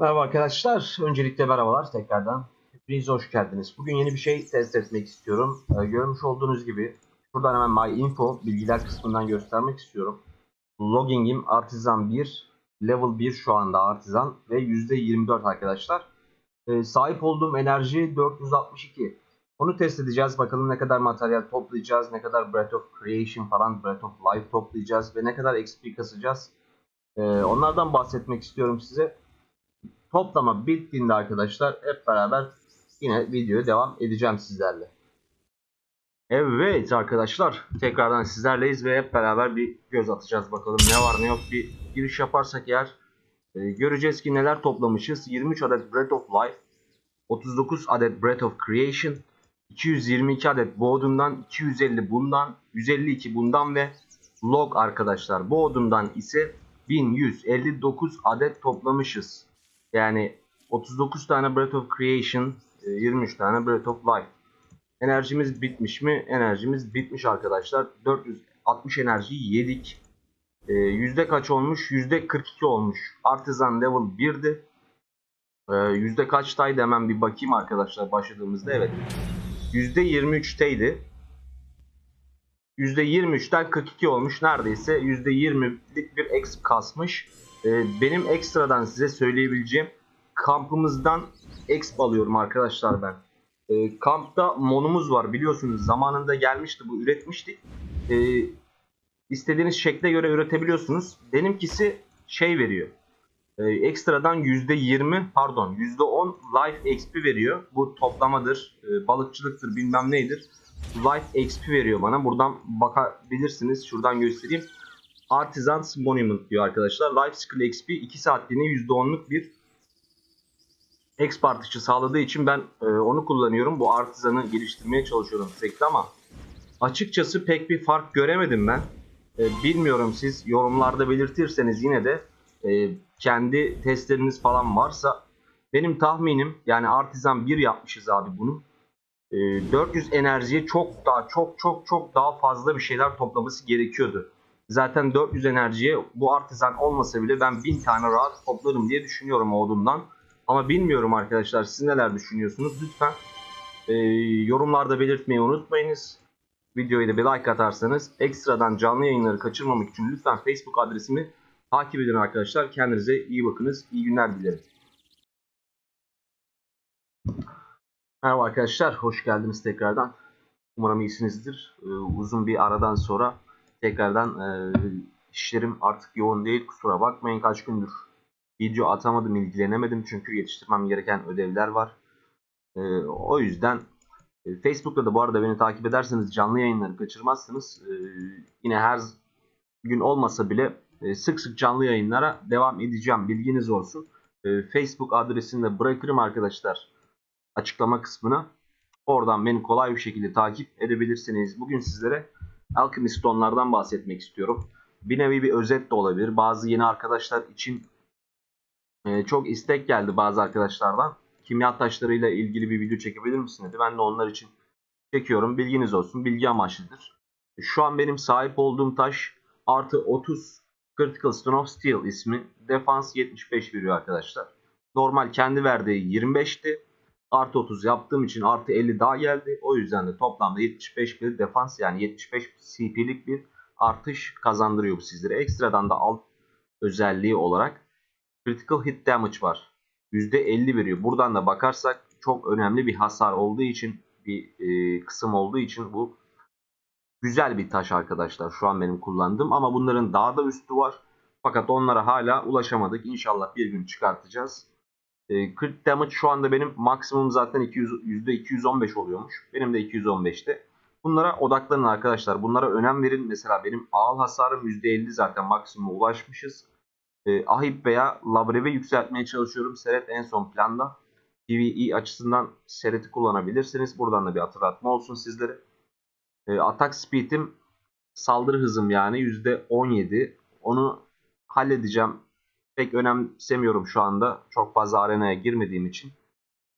Merhaba arkadaşlar. Öncelikle merhabalar tekrardan. Hepiniz hoş geldiniz. Bugün yeni bir şey test etmek istiyorum. Ee, görmüş olduğunuz gibi şuradan hemen My Info bilgiler kısmından göstermek istiyorum. Logging'im Artisan 1, Level 1 şu anda Artisan ve %24 arkadaşlar. Ee, sahip olduğum enerji 462. Onu test edeceğiz. Bakalım ne kadar materyal toplayacağız, ne kadar Breath of Creation falan, Breath of Life toplayacağız ve ne kadar XP kasacağız. Ee, onlardan bahsetmek istiyorum size. Toplama bittiğinde arkadaşlar hep beraber yine videoya devam edeceğim sizlerle. Evet arkadaşlar tekrardan sizlerleyiz ve hep beraber bir göz atacağız bakalım ne var ne yok bir giriş yaparsak eğer e, göreceğiz ki neler toplamışız. 23 adet Breath of Life, 39 adet Breath of Creation, 222 adet bu odundan, 250 bundan, 152 bundan ve log arkadaşlar. Bu odundan ise 1159 adet toplamışız. Yani 39 tane Breath of Creation, e, 23 tane Breath of Life. Enerjimiz bitmiş mi? Enerjimiz bitmiş arkadaşlar. 460 enerjiyi yedik. E, yüzde kaç olmuş? Yüzde 42 olmuş. Artisan level 1'di. E, yüzde kaçtaydı hemen bir bakayım arkadaşlar başladığımızda. Evet. Yüzde 23'teydi. Yüzde 23'ten 42 olmuş. Neredeyse yüzde 20'lik bir exp kasmış. Ee, benim ekstradan size söyleyebileceğim kampımızdan exp alıyorum arkadaşlar ben. Ee, kampta monumuz var biliyorsunuz zamanında gelmişti bu üretmiştik. Ee, istediğiniz şekle göre üretebiliyorsunuz. Benimkisi şey veriyor. Ekstradan %20 pardon %10 life XP veriyor. Bu toplamadır, e, balıkçılıktır bilmem neydir. Life XP veriyor bana. Buradan bakabilirsiniz. Şuradan göstereyim. Artisans Monument diyor arkadaşlar. Life Skill XP 2 saatliğine %10'luk bir exp artışı sağladığı için ben e, onu kullanıyorum. Bu artizanı geliştirmeye çalışıyorum sürekli ama açıkçası pek bir fark göremedim ben. E, bilmiyorum siz yorumlarda belirtirseniz yine de e, kendi testleriniz falan varsa benim tahminim yani artizan 1 yapmışız abi bunu. E, 400 enerjiye çok daha çok çok çok daha fazla bir şeyler toplaması gerekiyordu. Zaten 400 enerjiye bu artizan olmasa bile ben 1000 tane rahat toplarım diye düşünüyorum odundan. Ama bilmiyorum arkadaşlar siz neler düşünüyorsunuz. Lütfen e, yorumlarda belirtmeyi unutmayınız. Videoya da bir like atarsanız ekstradan canlı yayınları kaçırmamak için lütfen Facebook adresimi takip edin arkadaşlar. Kendinize iyi bakınız. İyi günler dilerim. Merhaba arkadaşlar. Hoş geldiniz tekrardan. Umarım iyisinizdir. Ee, uzun bir aradan sonra tekrardan e, işlerim artık yoğun değil. Kusura bakmayın kaç gündür video atamadım, ilgilenemedim. Çünkü yetiştirmem gereken ödevler var. E, o yüzden e, Facebook'ta da bu arada beni takip ederseniz canlı yayınları kaçırmazsınız. E, yine her gün olmasa bile e, sık sık canlı yayınlara devam edeceğim. Bilginiz olsun. E, Facebook adresini de bırakırım arkadaşlar açıklama kısmına. Oradan beni kolay bir şekilde takip edebilirsiniz. Bugün sizlere Alchemy Stone'lardan bahsetmek istiyorum. Bir nevi bir özet de olabilir. Bazı yeni arkadaşlar için e, çok istek geldi bazı arkadaşlardan. Kimya taşlarıyla ilgili bir video çekebilir misin dedi. Ben de onlar için çekiyorum. Bilginiz olsun. Bilgi amaçlıdır. Şu an benim sahip olduğum taş artı 30 Critical Stone of Steel ismi. Defans 75 veriyor arkadaşlar. Normal kendi verdiği 25'ti. Artı 30 yaptığım için artı 50 daha geldi. O yüzden de toplamda 75 bir defans yani 75 CP'lik bir artış kazandırıyor bu sizlere. Ekstradan da alt özelliği olarak critical hit damage var. %50 veriyor. Buradan da bakarsak çok önemli bir hasar olduğu için bir e, kısım olduğu için bu güzel bir taş arkadaşlar. Şu an benim kullandığım ama bunların daha da üstü var. Fakat onlara hala ulaşamadık. İnşallah bir gün çıkartacağız. E, crit damage şu anda benim maksimum zaten 200, %215 oluyormuş. Benim de 215'te. Bunlara odaklanın arkadaşlar. Bunlara önem verin. Mesela benim ağıl hasarım %50 zaten maksimuma ulaşmışız. E, ahip veya labreve yükseltmeye çalışıyorum. Seret en son planda. PvE açısından Seret'i kullanabilirsiniz. Buradan da bir hatırlatma olsun sizlere. E, atak speed'im saldırı hızım yani %17. Onu halledeceğim pek önemsemiyorum şu anda. Çok fazla arenaya girmediğim için.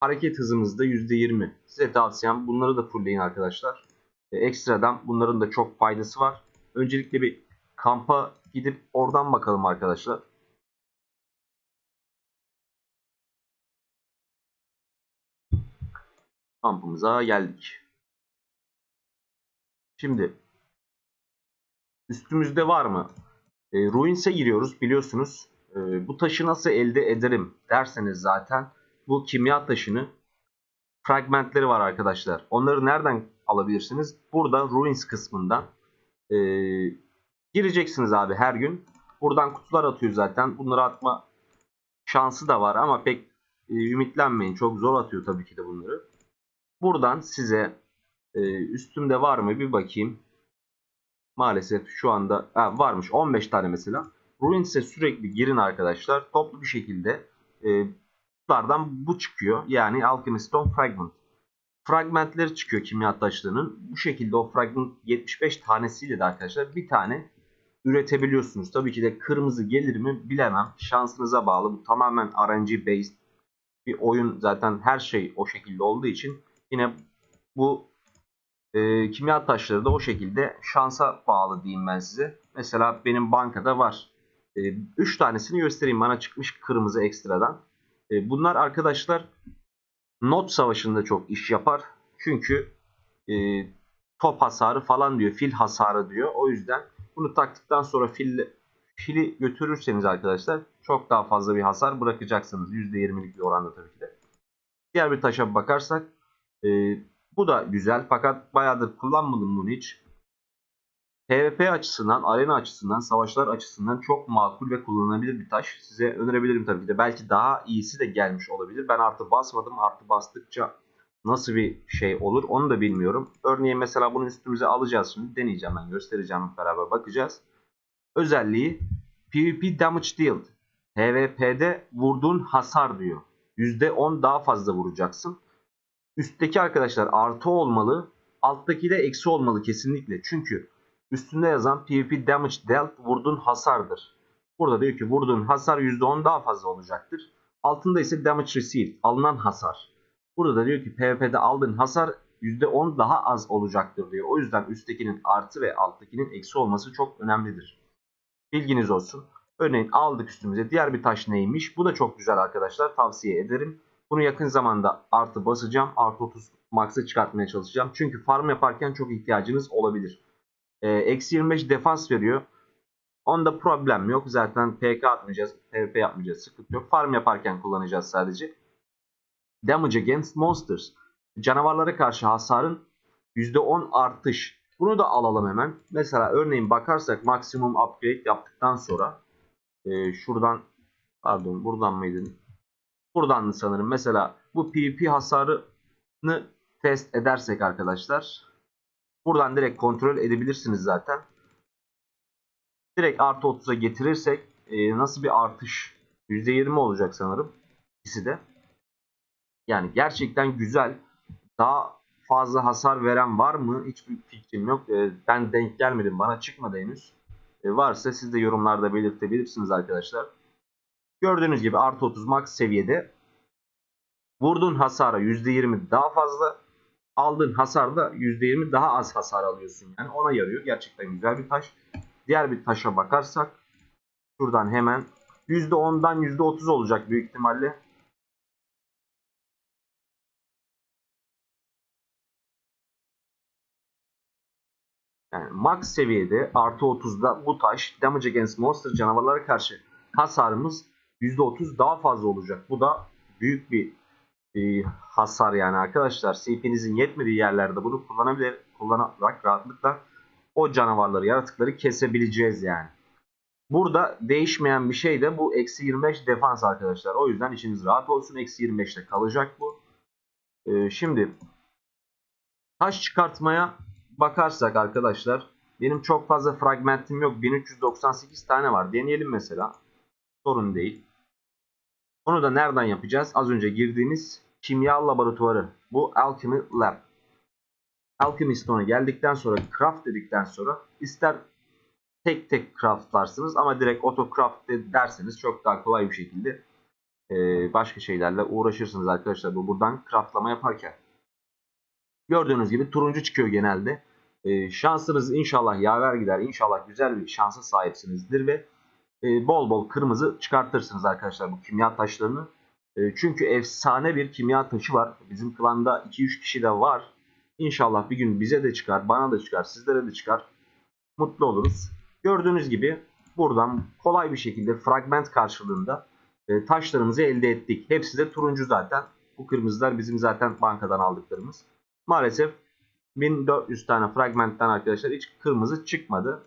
Hareket hızımız da %20. Size tavsiyem bunları da fullleyin arkadaşlar. E, ekstradan bunların da çok faydası var. Öncelikle bir kampa gidip oradan bakalım arkadaşlar. Kampımıza geldik. Şimdi üstümüzde var mı? E, Ruins'e giriyoruz biliyorsunuz. E, bu taşı nasıl elde ederim derseniz zaten bu kimya taşını fragmentleri var arkadaşlar. Onları nereden alabilirsiniz? Burada Ruins kısmından e, gireceksiniz abi her gün. Buradan kutular atıyor zaten. Bunları atma şansı da var ama pek e, ümitlenmeyin. Çok zor atıyor tabii ki de bunları. Buradan size e, üstümde var mı bir bakayım. Maalesef şu anda ha, varmış 15 tane mesela. Ruins'e sürekli girin arkadaşlar. Toplu bir şekilde e, kutulardan bu çıkıyor. Yani Alchemy Stone Fragment. Fragmentleri çıkıyor kimya taşlarının. Bu şekilde o fragment 75 tanesiyle de arkadaşlar bir tane üretebiliyorsunuz. Tabii ki de kırmızı gelir mi bilemem. Şansınıza bağlı. Bu tamamen RNG based bir oyun. Zaten her şey o şekilde olduğu için yine bu e, kimya taşları da o şekilde şansa bağlı diyeyim ben size. Mesela benim bankada var. 3 e, tanesini göstereyim. Bana çıkmış kırmızı ekstradan. E, bunlar arkadaşlar not savaşında çok iş yapar. Çünkü e, top hasarı falan diyor. Fil hasarı diyor. O yüzden bunu taktıktan sonra fil, fili götürürseniz arkadaşlar çok daha fazla bir hasar bırakacaksınız. %20'lik bir oranda tabii ki de. Diğer bir taşa bakarsak e, bu da güzel fakat bayağıdır kullanmadım bunu hiç. PvP açısından, arena açısından, savaşlar açısından çok makul ve kullanılabilir bir taş. Size önerebilirim tabii ki de. Belki daha iyisi de gelmiş olabilir. Ben artı basmadım. Artı bastıkça nasıl bir şey olur onu da bilmiyorum. Örneğin mesela bunu üstümüze alacağız şimdi. Deneyeceğim ben göstereceğim beraber bakacağız. Özelliği PvP Damage Dealt. PvP'de vurduğun hasar diyor. %10 daha fazla vuracaksın. Üstteki arkadaşlar artı olmalı. Alttaki de eksi olmalı kesinlikle. Çünkü üstünde yazan PvP Damage Dealt vurduğun hasardır. Burada diyor ki vurduğun hasar %10 daha fazla olacaktır. Altında ise Damage Received alınan hasar. Burada da diyor ki PvP'de aldığın hasar %10 daha az olacaktır diyor. O yüzden üsttekinin artı ve alttakinin eksi olması çok önemlidir. Bilginiz olsun. Örneğin aldık üstümüze. Diğer bir taş neymiş? Bu da çok güzel arkadaşlar. Tavsiye ederim. Bunu yakın zamanda artı basacağım. Artı 30 max'ı çıkartmaya çalışacağım. Çünkü farm yaparken çok ihtiyacınız olabilir. Ee, eksi 25 defans veriyor. Onda problem yok. Zaten PK atmayacağız. PvP yapmayacağız. Sıkıntı yok. Farm yaparken kullanacağız sadece. Damage against monsters. Canavarlara karşı hasarın %10 artış. Bunu da alalım hemen. Mesela örneğin bakarsak maksimum upgrade yaptıktan sonra e, şuradan pardon buradan mıydı? Buradan sanırım. Mesela bu PvP hasarını test edersek arkadaşlar buradan direkt kontrol edebilirsiniz zaten. Direkt artı 30'a getirirsek e, nasıl bir artış? %20 olacak sanırım. İkisi de. Yani gerçekten güzel. Daha fazla hasar veren var mı? Hiçbir fikrim yok. E, ben denk gelmedim. Bana çıkmadı henüz. E, varsa siz de yorumlarda belirtebilirsiniz arkadaşlar. Gördüğünüz gibi artı 30 max seviyede. Vurduğun hasara %20 daha fazla. Aldığın hasarda %20 daha az hasar alıyorsun. Yani ona yarıyor. Gerçekten güzel bir taş. Diğer bir taşa bakarsak. Şuradan hemen %10'dan %30 olacak büyük ihtimalle. Yani max seviyede artı 30'da bu taş damage against monster canavarlara karşı hasarımız %30 daha fazla olacak. Bu da büyük bir e, hasar yani arkadaşlar. CP'nizin yetmediği yerlerde bunu kullanabilir, kullanarak rahatlıkla o canavarları, yaratıkları kesebileceğiz yani. Burada değişmeyen bir şey de bu eksi 25 defans arkadaşlar. O yüzden işiniz rahat olsun. Eksi 25'te kalacak bu. Ee, şimdi taş çıkartmaya bakarsak arkadaşlar benim çok fazla fragmentim yok. 1398 tane var. Deneyelim mesela. Sorun değil. Onu da nereden yapacağız? Az önce girdiğimiz kimya laboratuvarı. Bu Alchemy Lab. Alchemy Stone'a geldikten sonra craft dedikten sonra ister tek tek craftlarsınız ama direkt auto craft derseniz çok daha kolay bir şekilde başka şeylerle uğraşırsınız arkadaşlar. Bu buradan craftlama yaparken. Gördüğünüz gibi turuncu çıkıyor genelde. E, şansınız inşallah yaver gider. İnşallah güzel bir şansa sahipsinizdir ve e, bol bol kırmızı çıkartırsınız arkadaşlar bu kimya taşlarını. E, çünkü efsane bir kimya taşı var. Bizim klanda 2-3 kişi de var. İnşallah bir gün bize de çıkar, bana da çıkar, sizlere de çıkar. Mutlu oluruz. Gördüğünüz gibi buradan kolay bir şekilde fragment karşılığında e, taşlarımızı elde ettik. Hepsi de turuncu zaten. Bu kırmızılar bizim zaten bankadan aldıklarımız. Maalesef 1400 tane fragmentten arkadaşlar hiç kırmızı çıkmadı.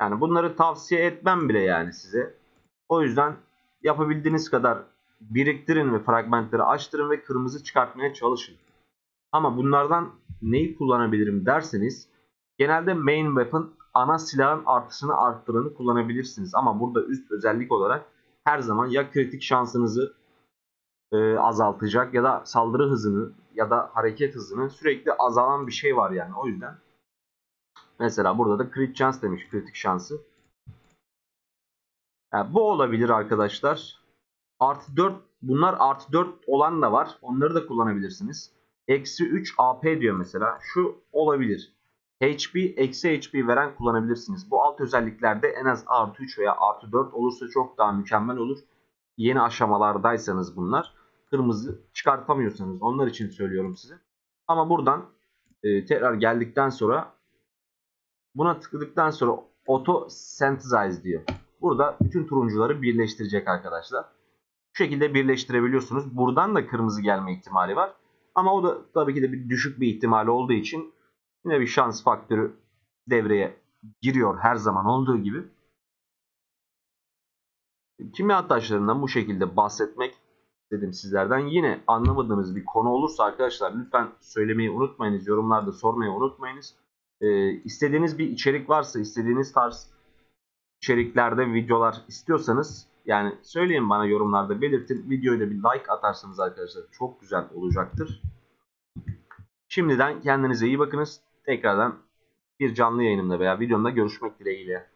Yani bunları tavsiye etmem bile yani size. O yüzden yapabildiğiniz kadar biriktirin ve fragmentleri açtırın ve kırmızı çıkartmaya çalışın. Ama bunlardan neyi kullanabilirim derseniz genelde main weapon ana silahın artısını arttırını kullanabilirsiniz. Ama burada üst özellik olarak her zaman ya kritik şansınızı e, azaltacak ya da saldırı hızını ya da hareket hızını sürekli azalan bir şey var yani. O yüzden mesela burada da crit chance demiş kritik şansı. Yani bu olabilir arkadaşlar. Artı 4 bunlar artı 4 olan da var. Onları da kullanabilirsiniz. Eksi 3 AP diyor mesela. Şu olabilir. HP eksi HP veren kullanabilirsiniz. Bu alt özelliklerde en az artı 3 veya artı 4 olursa çok daha mükemmel olur. Yeni aşamalardaysanız bunlar. Kırmızı çıkartamıyorsanız onlar için söylüyorum size. Ama buradan e, tekrar geldikten sonra buna tıkladıktan sonra auto synthesize diyor. Burada bütün turuncuları birleştirecek arkadaşlar. Bu şekilde birleştirebiliyorsunuz. Buradan da kırmızı gelme ihtimali var. Ama o da tabii ki de bir düşük bir ihtimal olduğu için yine bir şans faktörü devreye giriyor her zaman olduğu gibi. Kimya taşlarından bu şekilde bahsetmek dedim sizlerden. Yine anlamadığınız bir konu olursa arkadaşlar lütfen söylemeyi unutmayınız. Yorumlarda sormayı unutmayınız. Ee, istediğiniz bir içerik varsa, istediğiniz tarz içeriklerde videolar istiyorsanız yani söyleyin bana yorumlarda belirtin. Videoya da bir like atarsanız arkadaşlar çok güzel olacaktır. Şimdiden kendinize iyi bakınız. Tekrardan bir canlı yayınımda veya videomda görüşmek dileğiyle.